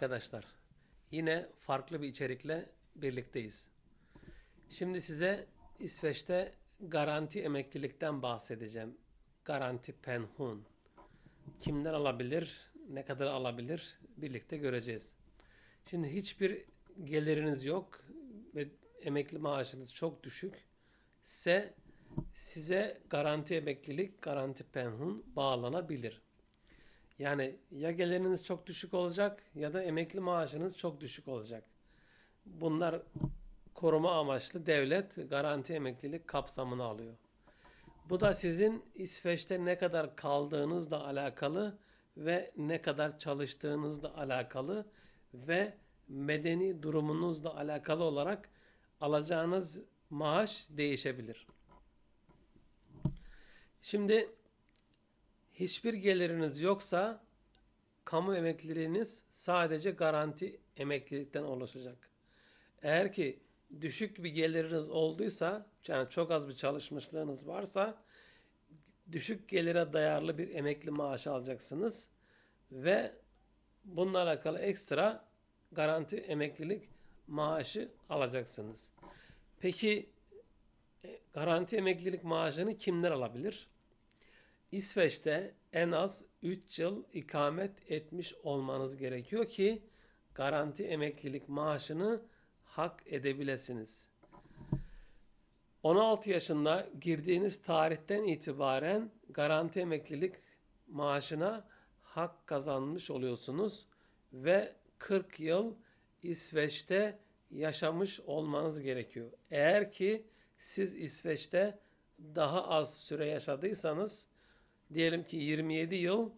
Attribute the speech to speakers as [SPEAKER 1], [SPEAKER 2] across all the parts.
[SPEAKER 1] arkadaşlar. Yine farklı bir içerikle birlikteyiz. Şimdi size İsveç'te garanti emeklilikten bahsedeceğim. Garanti penhun. Kimler alabilir, ne kadar alabilir birlikte göreceğiz. Şimdi hiçbir geliriniz yok ve emekli maaşınız çok düşük ise size garanti emeklilik, garanti penhun bağlanabilir. Yani ya geliriniz çok düşük olacak ya da emekli maaşınız çok düşük olacak. Bunlar koruma amaçlı devlet garanti emeklilik kapsamını alıyor. Bu da sizin İsveç'te ne kadar kaldığınızla alakalı ve ne kadar çalıştığınızla alakalı ve medeni durumunuzla alakalı olarak alacağınız maaş değişebilir. Şimdi hiçbir geliriniz yoksa kamu emekliliğiniz sadece garanti emeklilikten oluşacak. Eğer ki düşük bir geliriniz olduysa, yani çok az bir çalışmışlığınız varsa düşük gelire dayarlı bir emekli maaşı alacaksınız ve bununla alakalı ekstra garanti emeklilik maaşı alacaksınız. Peki e, garanti emeklilik maaşını kimler alabilir? İsveç'te en az 3 yıl ikamet etmiş olmanız gerekiyor ki garanti emeklilik maaşını hak edebilesiniz. 16 yaşında girdiğiniz tarihten itibaren garanti emeklilik maaşına hak kazanmış oluyorsunuz ve 40 yıl İsveç'te yaşamış olmanız gerekiyor. Eğer ki siz İsveç'te daha az süre yaşadıysanız diyelim ki 27 yıl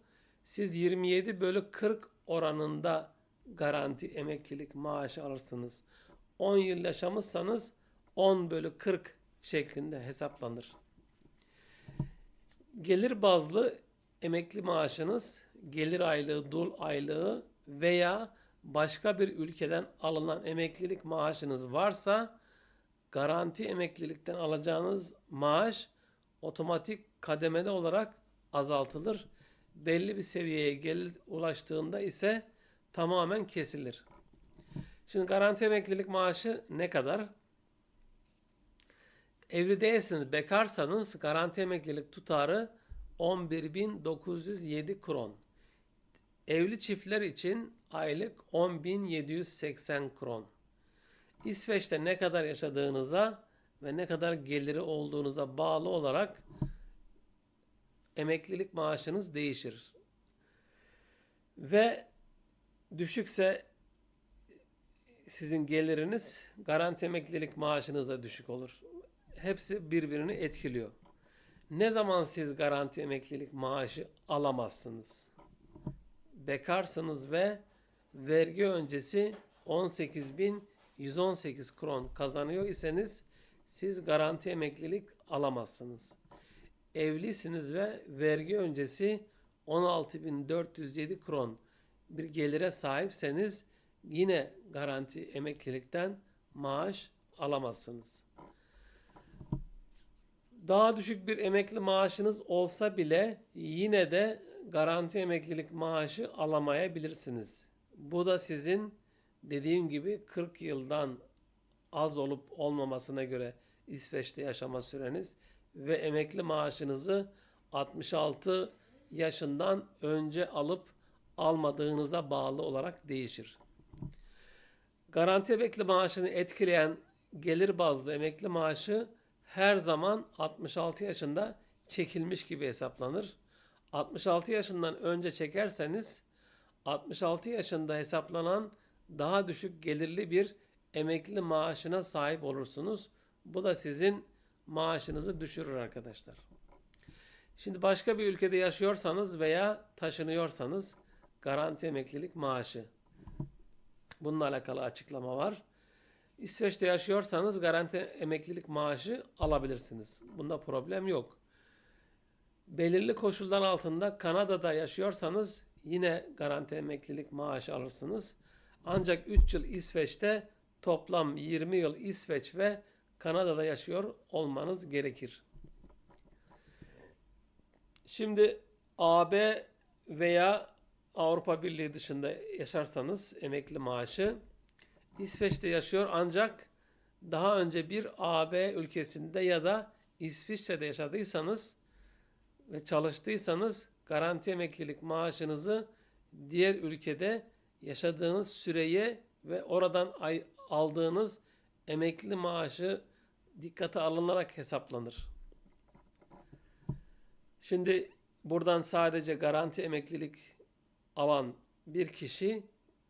[SPEAKER 1] siz 27 bölü 40 oranında garanti emeklilik maaşı alırsınız. 10 yıl yaşamışsanız 10 bölü 40 şeklinde hesaplanır. Gelir bazlı emekli maaşınız gelir aylığı, dul aylığı veya başka bir ülkeden alınan emeklilik maaşınız varsa garanti emeklilikten alacağınız maaş otomatik kademeli olarak azaltılır. Belli bir seviyeye gel ulaştığında ise tamamen kesilir. Şimdi garanti emeklilik maaşı ne kadar? Evli değilsiniz, bekarsanız garanti emeklilik tutarı 11.907 kron. Evli çiftler için aylık 10.780 kron. İsveç'te ne kadar yaşadığınıza ve ne kadar geliri olduğunuza bağlı olarak emeklilik maaşınız değişir. Ve düşükse sizin geliriniz garanti emeklilik maaşınız da düşük olur. Hepsi birbirini etkiliyor. Ne zaman siz garanti emeklilik maaşı alamazsınız? Bekarsınız ve vergi öncesi 18.118 kron kazanıyor iseniz siz garanti emeklilik alamazsınız. Evlisiniz ve vergi öncesi 16.407 kron bir gelire sahipseniz yine garanti emeklilikten maaş alamazsınız. Daha düşük bir emekli maaşınız olsa bile yine de garanti emeklilik maaşı alamayabilirsiniz. Bu da sizin dediğim gibi 40 yıldan az olup olmamasına göre İsveç'te yaşama süreniz ve emekli maaşınızı 66 yaşından önce alıp almadığınıza bağlı olarak değişir. Garanti emekli maaşını etkileyen gelir bazlı emekli maaşı her zaman 66 yaşında çekilmiş gibi hesaplanır. 66 yaşından önce çekerseniz 66 yaşında hesaplanan daha düşük gelirli bir emekli maaşına sahip olursunuz. Bu da sizin maaşınızı düşürür arkadaşlar. Şimdi başka bir ülkede yaşıyorsanız veya taşınıyorsanız garanti emeklilik maaşı. Bununla alakalı açıklama var. İsveç'te yaşıyorsanız garanti emeklilik maaşı alabilirsiniz. Bunda problem yok. Belirli koşullar altında Kanada'da yaşıyorsanız yine garanti emeklilik maaşı alırsınız. Ancak 3 yıl İsveç'te toplam 20 yıl İsveç ve Kanada'da yaşıyor olmanız gerekir. Şimdi AB veya Avrupa Birliği dışında yaşarsanız emekli maaşı İsveç'te yaşıyor ancak daha önce bir AB ülkesinde ya da İsviçre'de yaşadıysanız ve çalıştıysanız garanti emeklilik maaşınızı diğer ülkede yaşadığınız süreye ve oradan aldığınız emekli maaşı dikkate alınarak hesaplanır. Şimdi buradan sadece garanti emeklilik alan bir kişi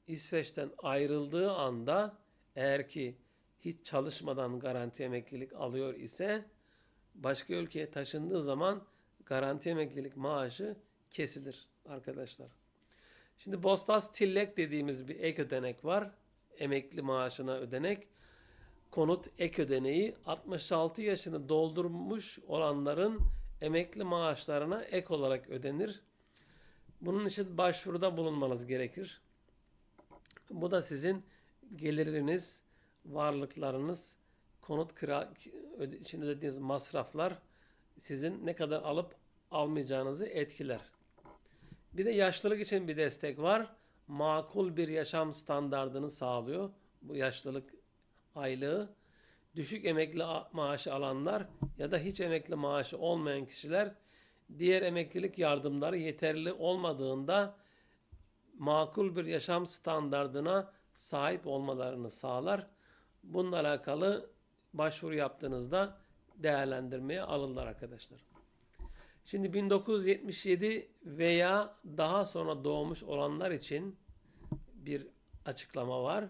[SPEAKER 1] İsveç'ten ayrıldığı anda eğer ki hiç çalışmadan garanti emeklilik alıyor ise başka ülkeye taşındığı zaman garanti emeklilik maaşı kesilir arkadaşlar. Şimdi Bostas Tillek dediğimiz bir ek ödenek var. Emekli maaşına ödenek. Konut ek ödeneği 66 yaşını doldurmuş olanların emekli maaşlarına ek olarak ödenir. Bunun için başvuruda bulunmanız gerekir. Bu da sizin geliriniz, varlıklarınız, konut kira için ödediğiniz masraflar sizin ne kadar alıp almayacağınızı etkiler. Bir de yaşlılık için bir destek var. Makul bir yaşam standardını sağlıyor bu yaşlılık aylığı. Düşük emekli maaşı alanlar ya da hiç emekli maaşı olmayan kişiler diğer emeklilik yardımları yeterli olmadığında makul bir yaşam standardına sahip olmalarını sağlar. Bununla alakalı başvuru yaptığınızda değerlendirmeye alırlar arkadaşlar. Şimdi 1977 veya daha sonra doğmuş olanlar için bir açıklama var.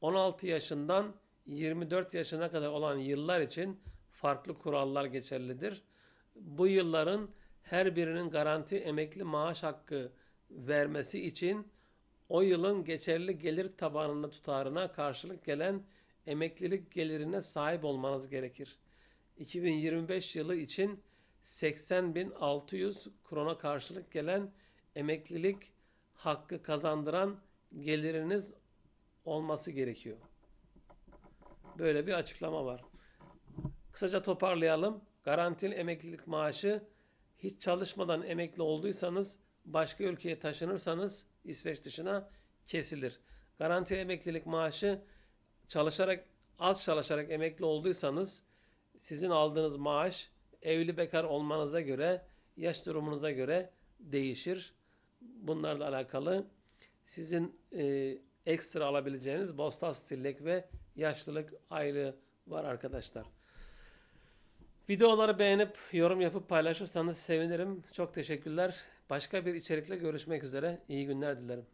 [SPEAKER 1] 16 yaşından 24 yaşına kadar olan yıllar için farklı kurallar geçerlidir. Bu yılların her birinin garanti emekli maaş hakkı vermesi için o yılın geçerli gelir tabanını tutarına karşılık gelen emeklilik gelirine sahip olmanız gerekir. 2025 yılı için 80.600 krona karşılık gelen emeklilik hakkı kazandıran geliriniz olması gerekiyor. Böyle bir açıklama var. Kısaca toparlayalım. Garantili emeklilik maaşı hiç çalışmadan emekli olduysanız başka ülkeye taşınırsanız İsveç dışına kesilir. Garantili emeklilik maaşı çalışarak az çalışarak emekli olduysanız sizin aldığınız maaş evli bekar olmanıza göre yaş durumunuza göre değişir. Bunlarla alakalı sizin e, ekstra alabileceğiniz Bostas Stillek ve yaşlılık aylığı var arkadaşlar. Videoları beğenip yorum yapıp paylaşırsanız sevinirim. Çok teşekkürler. Başka bir içerikle görüşmek üzere. İyi günler dilerim.